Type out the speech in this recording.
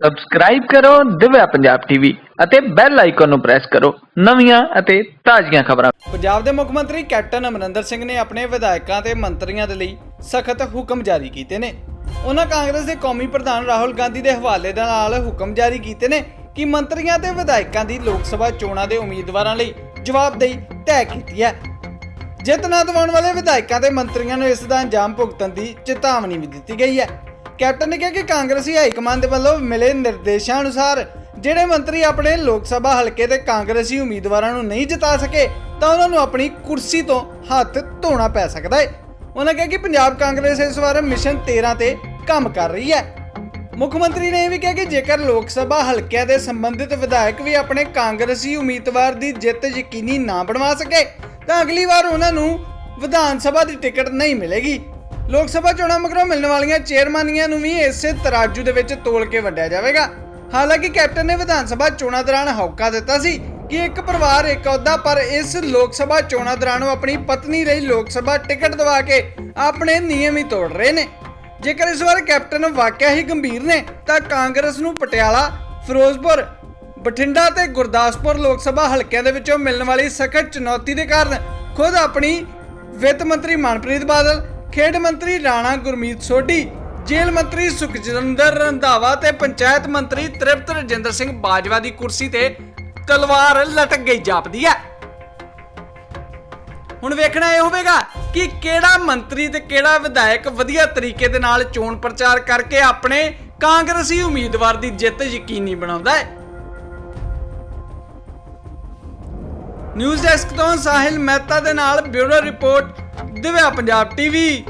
Subscribe ਕਰੋ, Divya Punjab TV ਅਤੇ bell icon ਨੂੰ ਪ੍ਰੈਸ ਕਰੋ। ਨਵੀਆਂ ਅਤੇ ਤਾਜ਼ੀਆਂ ਖਬਰਾਂ। ਪੰਜਾਬ ਦੇ ਮੁੱਖ ਮੰਤਰੀ ਕੈਪਟਨ ਅਮਰਿੰਦਰ ਸਿੰਘ ਨੇ ਆਪਣੇ ਵਿਧਾਇਕਾਂ ਤੇ ਮੰਤਰੀਆਂ ਦੇ ਲਈ ਸਖਤ ਹੁਕਮ ਜਾਰੀ ਕੀਤੇ ਨੇ। ਉਹਨਾਂ ਕਾਂਗਰਸ ਦੇ ਕੌਮੀ ਪ੍ਰਧਾਨ ਰਾਹੁਲ ਗਾਂਧੀ ਦੇ ਹਵਾਲੇ ਦੇ ਨਾਲ ਹੁਕਮ ਜਾਰੀ ਕੀਤੇ ਨੇ ਕਿ ਮੰਤਰੀਆਂ ਤੇ ਵਿਧਾਇਕਾਂ ਦੀ ਲੋਕ ਸਭਾ ਚੋਣਾਂ ਦੇ ਉਮੀਦਵਾਰਾਂ ਲਈ ਜਵਾਬਦੇਹੀ ਤੈਅ ਕੀਤੀ ਹੈ। ਜਿੱਤ ਨਾ ਦਿਵਾਉਣ ਵਾਲੇ ਵਿਧਾਇਕਾਂ ਤੇ ਮੰਤਰੀਆਂ ਨੂੰ ਇਸ ਦਾ ਅੰਜਾਮ ਭੁਗਤਣ ਦੀ ਚੇਤਾਵਨੀ ਵੀ ਦਿੱਤੀ ਗਈ ਹੈ। ਕੈਪਟਨ ਨੇ ਕਿਹਾ ਕਿ ਕਾਂਗਰਸੀ ਹਾਈ ਕਮਾਂਡ ਦੇ ਵੱਲੋਂ ਮਿਲੇ ਨਿਰਦੇਸ਼ਾਂ ਅਨੁਸਾਰ ਜਿਹੜੇ ਮੰਤਰੀ ਆਪਣੇ ਲੋਕ ਸਭਾ ਹਲਕੇ ਦੇ ਕਾਂਗਰਸੀ ਉਮੀਦਵਾਰਾਂ ਨੂੰ ਨਹੀਂ ਜਿਤਾ ਸਕੇ, ਤਾਂ ਉਹਨਾਂ ਨੂੰ ਆਪਣੀ ਕੁਰਸੀ ਤੋਂ ਹੱਥ ਧੋਣਾ ਪੈ ਸਕਦਾ ਹੈ। ਉਹਨਾਂ ਕਿਹਾ ਕਿ ਪੰਜਾਬ ਕਾਂਗਰਸ ਇਸ ਵਾਰ ਮਿਸ਼ਨ 13 ਤੇ ਕੰਮ ਕਰ ਰਹੀ ਹੈ। ਮੁੱਖ ਮੰਤਰੀ ਨੇ ਇਹ ਵੀ ਕਿਹਾ ਕਿ ਜੇਕਰ ਲੋਕ ਸਭਾ ਹਲਕਿਆਂ ਦੇ ਸੰਬੰਧਿਤ ਵਿਧਾਇਕ ਵੀ ਆਪਣੇ ਕਾਂਗਰਸੀ ਉਮੀਦਵਾਰ ਦੀ ਜਿੱਤ ਯਕੀਨੀ ਨਾ ਬਣਵਾ ਸਕੇ, ਤਾਂ ਅਗਲੀ ਵਾਰ ਉਹਨਾਂ ਨੂੰ ਵਿਧਾਨ ਸਭਾ ਦੀ ਟਿਕਟ ਨਹੀਂ ਮਿਲੇਗੀ। ਲੋਕ ਸਭਾ ਚੋਣਾਂ ਮਗਰੋਂ ਮਿਲਣ ਵਾਲੀਆਂ ਚੇਅਰਮੈਨੀਆਂ ਨੂੰ ਵੀ ਇਸੇ ਤਰਾਜੂ ਦੇ ਵਿੱਚ ਤੋਲ ਕੇ ਵੰਡਿਆ ਜਾਵੇਗਾ। ਹਾਲਾਂਕਿ ਕੈਪਟਨ ਨੇ ਵਿਧਾਨ ਸਭਾ ਚੋਣਾਂ ਦੌਰਾਨ ਹੌਕਾ ਦਿੱਤਾ ਸੀ ਕਿ ਇੱਕ ਪਰਿਵਾਰ ਇੱਕ ਅਹੁਦਾ ਪਰ ਇਸ ਲੋਕ ਸਭਾ ਚੋਣਾਂ ਦੌਰਾਨ ਉਹ ਆਪਣੀ ਪਤਨੀ ਲਈ ਲੋਕ ਸਭਾ ਟਿਕਟ ਦਵਾ ਕੇ ਆਪਣੇ ਨਿਯਮ ਹੀ ਤੋੜ ਰਹੇ ਨੇ। ਜੇਕਰ ਇਸ ਵਾਰ ਕੈਪਟਨ ਵਾਕਿਆ ਹੀ ਗੰਭੀਰ ਨੇ, ਤਾਂ ਕਾਂਗਰਸ ਨੂੰ ਪਟਿਆਲਾ, ਫਿਰੋਜ਼ਪੁਰ, ਬਠਿੰਡਾ ਤੇ ਗੁਰਦਾਸਪੁਰ ਲੋਕ ਸਭਾ ਹਲਕਿਆਂ ਦੇ ਵਿੱਚੋਂ ਮਿਲਣ ਵਾਲੀ ਸਖਤ ਚੁਣੌਤੀ ਦੇ ਕਾਰਨ ਖੁਦ ਆਪਣੀ ਵਿੱਤ ਮੰਤਰੀ ਮਨਪ੍ਰੀਤ ਬਾਦਲ ਖੇਡ ਮੰਤਰੀ ਰਾਣਾ ਗੁਰਮੀਤ ਸੋਢੀ, ਜੇਲ੍ਹ ਮੰਤਰੀ ਸੁਖਜਿੰਦਰ ਰੰਧਾਵਾ ਤੇ ਪੰਚਾਇਤ ਮੰਤਰੀ ਤ੍ਰਿਪਤ ਰਜਿੰਦਰ ਸਿੰਘ ਬਾਜਵਾ ਦੀ ਕੁਰਸੀ ਤੇ ਤਲਵਾਰ ਲਟਕ ਗਈ ਜਾਪਦੀ ਹੈ। ਹੁਣ ਵੇਖਣਾ ਇਹ ਹੋਵੇਗਾ ਕਿ ਕਿਹੜਾ ਮੰਤਰੀ ਤੇ ਕਿਹੜਾ ਵਿਧਾਇਕ ਵਧੀਆ ਤਰੀਕੇ ਦੇ ਨਾਲ ਚੋਣ ਪ੍ਰਚਾਰ ਕਰਕੇ ਆਪਣੇ ਕਾਂਗਰਸੀ ਉਮੀਦਵਾਰ ਦੀ ਜਿੱਤ ਯਕੀਨੀ ਬਣਾਉਂਦਾ ਹੈ। ਨਿਊਜ਼ ਡੈਸਕ ਤੋਂ ਸਾਹਿਲ ਮਹਿਤਾ ਦੇ ਨਾਲ bureau report Divya Punjab TV